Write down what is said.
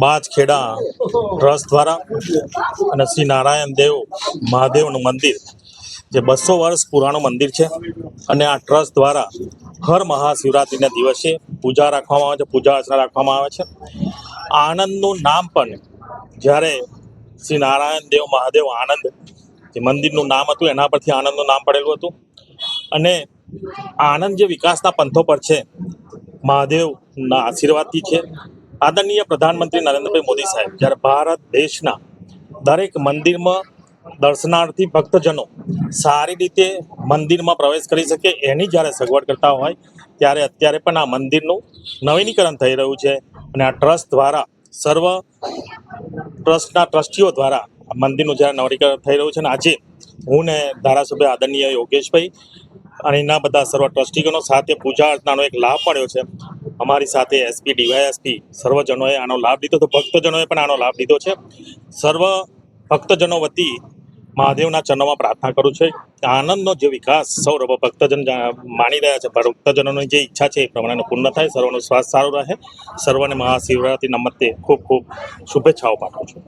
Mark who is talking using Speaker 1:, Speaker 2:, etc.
Speaker 1: બાજખેડા trust દ્વારા અને શ્રી નારાયણ દેવ મહાદેવનું મંદિર, જે બસો વર્ષ પુરાણું મંદિર છે. અને આ ટ્રસ્ટ દ્વારા હર મહાશિવરાત્રિના દિવસે પૂજા રાખવામાં આવે છે, પૂજા અર્ચના રાખવામાં આવે છે. આનંદનું નામ પણ જ્યારે શ્રી નારાયણ દેવ મહાદેવ આનંદ, જે મંદિરનું નામ હતું, એના પરથી આનંદનું નામ પડેલું હતું. અને આનંદ જે વિકાસના પંથો પર છે મહાદેવના આશીર્વાદથી છે. આદરણીય પ્રધાનમંત્રી નરેન્દ્રભાઈ મોદી સાહેબ, જ્યારે ભારત દેશના દરેક મંદિરમાં દર્શનાર્થી ભક્તજનો સારી રીતે મંદિરમાં પ્રવેશ કરી શકે એની જ્યારે સગવડ કરતા હોય, ત્યારે અત્યારે પણ આ મંદિરનું નવીનીકરણ થઈ રહ્યું છે અને આ ટ્રસ્ટ દ્વારા, સર્વ ટ્રસ્ટના ટ્રસ્ટીઓ દ્વારા મંદિરનું જ્યારે નવીનીકરણ થઈ રહ્યું છે. અને આજે હું ને ધારાસભ્ય આદરણીય યોગેશભાઈ અને એના બધા સર્વ ટ્રસ્ટીગણો સાથે પૂજા અર્ચનાનો એક લાભ મળ્યો છે. અમારી સાથે એસપી ડીવાયએસપી સર્વજનોએ આનો લાભ લીધો તો ભક્તજનોએ પણ આનો લાભ લીધો છે. સર્વ ભક્તજનો વતી મહાદેવના ચરણોમાં પ્રાર્થના કરું છું. કે આનંદનો જે વિકાસ સૌ ભક્તજન માની રહ્યા છે. ભક્તજનોની જે ઈચ્છા છે એ પ્રમાણે પૂર્ણ થાય. સર્વનો સ્વાસ્થ્ય સારો રહે. સર્વને મહાશિવરાત્રી નમતે ખૂબ ખૂબ શુભેચ્છાઓ પાઠવું છું.